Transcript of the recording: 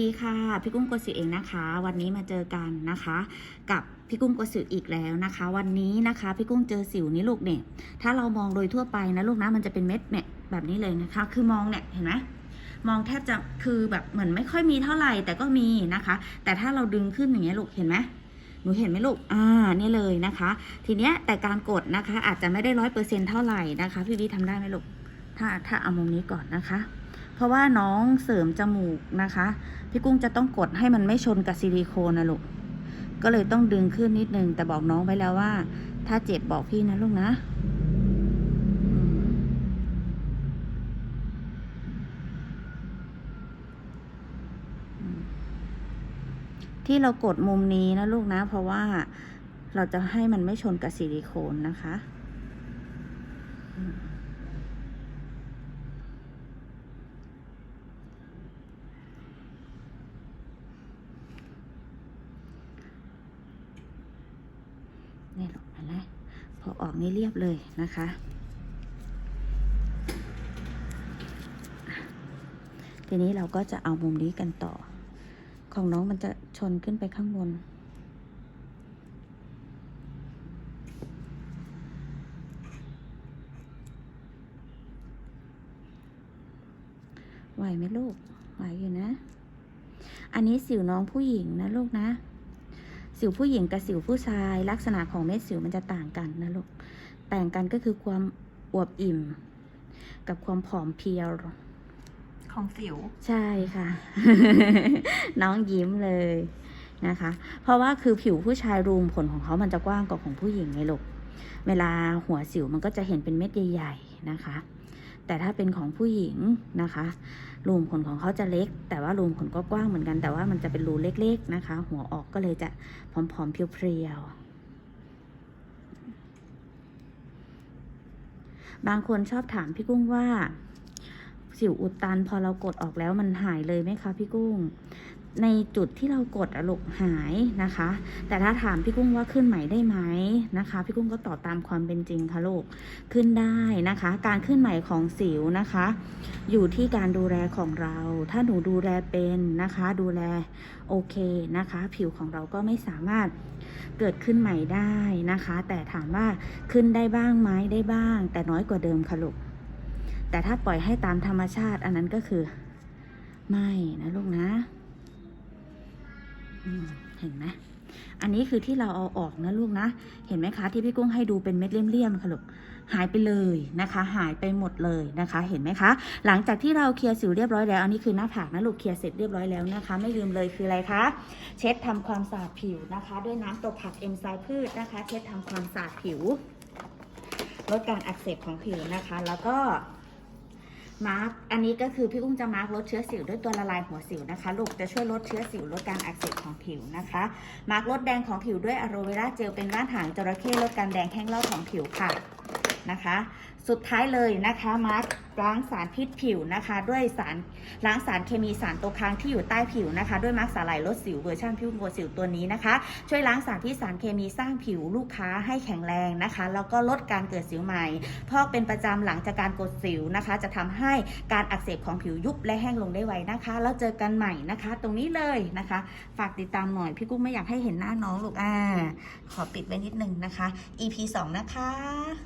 ดีค่ะพี่กุ้งกสิเองนะคะ วันนี้มาเจอกันนะคะ กับพี่กุ้งกสิอีกแล้วนะคะ วันนี้นะคะพี่กุ้งเจอสิวนี่ลูกเนี่ยถ้าเรามองโดยทั่วไปนะลูกนะมันจะเป็นเม็ดเนี่ยแบบนี้เลยนะคะ คือมองเนี่ยเห็นไหมมองแทบจะคือแบบเหมือนไม่ค่อยมีเท่าไหร่แต่ก็มีนะคะ แต่ถ้าเราดึงขึ้นอย่างเงี้ยลูกเห็นไหมหนูเห็นไหมลูก อ่า นี่เลยนะคะ ทีเนี้ยแต่การกดนะคะ อาจจะไม่ได้ร้อยเปอร์เซ็นเท่าไหร่นะคะ พี่วิทำได้ไหมลูก ถ้าถ้าเอามุมนี้ก่อนนะคะ เพราะว่าน้องเสริมจมูกนะคะ พี่กุ้งจะต้องกดให้มันไม่ชนกับซิลิโคนนะลูก ก็เลยต้องดึงขึ้นนิดนึง แต่บอกน้องไว้แล้วว่า ถ้าเจ็บบอกพี่นะลูกนะที่เรากดมุมนี้นะลูกนะ เพราะว่าเราจะให้มันไม่ชนกับซิลิโคนนะคะ อืม นี่หรอกเห็นไหมพอออกนี่เรียบเลยนะคะทีนี้เราก็จะเอามุมนี้กันต่อ ของน้องมันจะชนขึ้นไปข้างบน ไหวไหมลูก ไหวอยู่นะ อันนี้สิวน้องผู้หญิงนะลูกนะ สิวผู้หญิงกับสิวผู้ชาย ลักษณะของเม็ดสิวมันจะต่างกันนะลูกต่างกันก็คือความอวบอิ่ม กับความผอมเพรียว ของสิว ใช่ค่ะ น้องยิ้มเลยนะคะ เพราะว่าคือผิวผู้ชายรูมขนของเขามันจะกว้างกว่าของผู้หญิงไงลูกเวลาหัวสิวมันก็จะเห็นเป็นเม็ดใหญ่ ๆ นะคะ แต่ถ้าเป็นของผู้หญิงนะคะรูมขนของเขาจะเล็ก แต่ว่ารูมขนก็กว้างเหมือนกัน แต่ว่ามันจะเป็นรูเล็กๆนะคะ หัวออกก็เลยจะผอมๆเพรียวๆบางคนชอบถามพี่กุ้งว่าสิวอุดตันพอเรากดออกแล้วมันหายเลยไหมคะพี่กุ้ง ในจุดที่เรากดอะลกหายนะคะ แต่ถ้าถามพี่กุ้งว่าขึ้นใหม่ได้ไหมนะคะ พี่กุ้งก็ตอบตามความเป็นจริงค่ะลูกขึ้นได้นะคะ การขึ้นใหม่ของสิวนะคะ อยู่ที่การดูแลของเรา ถ้าหนูดูแลเป็นนะคะ ดูแลโอเคนะคะ ผิวของเราก็ไม่สามารถเกิดขึ้นใหม่ได้นะคะ แต่ถามว่าขึ้นได้บ้างไหมได้บ้าง แต่น้อยกว่าเดิมค่ะลูกแต่ถ้าปล่อยให้ตามธรรมชาติอันนั้นก็คือ ไม่นะลูกนะ เห็นไหมอันนี้คือที่เราเอาออกนะลูกนะ เห็นไหมคะที่พี่กุ้งให้ดูเป็นเม็ดเลี่ยมๆค่ะลูกหายไปเลยนะคะ หายไปหมดเลยนะคะ เห็นไหมคะ หลังจากที่เราเคลียร์สิวเรียบร้อยแล้ว อันนี้คือหน้าผากนะลูกเคลียร์เสร็จเรียบร้อยแล้วนะคะ ไม่ลืมเลยคืออะไรคะ เช็ดทำความสะอาดผิวนะคะ ด้วยน้ำตัวผักเอนไซม์พืชนะคะ เช็ดทำความสะอาดผิวลดการอักเสบของผิวนะคะ แล้วก็ มาร์กอันนี้ก็คือพี่กุ้งจะมาร์กลดเชื้อสิวด้วยตัวละลายหัวสิวนะคะ ลูกจะช่วยลดเชื้อสิวลดการอักเสบของผิวนะคะ มาร์กลดแดงของผิวด้วยอะโรเวราเจลเป็นร่านหางจระเข้ลดการแดงแห้งเล่าของผิวค่ะ นะคะ สุดท้ายเลยนะคะมาร์กล้างสารพิษผิวนะคะ ด้วยสารล้างสารเคมีสารตกค้างที่อยู่ใต้ผิวนะคะ ด้วยมาร์กสาหร่ายลดสิวเวอร์ชันผิวโกสิวตัวนี้นะคะ ช่วยล้างสารที่สารเคมีสร้างผิวลูกค้าให้แข็งแรงนะคะ แล้วก็ลดการเกิดสิวใหม่ พอกเป็นประจำหลังจากการกดสิวนะคะ จะทำให้การอักเสบของผิวยุบและแห้งลงได้ไวนะคะ แล้วเจอกันใหม่นะคะ ตรงนี้เลยนะคะ ฝากติดตามหน่อยพี่กุ้งไม่อยากให้เห็นหน้าน้องลูกอ่าขอปิดไว้นิดนึงนะคะ EP 2 นะคะ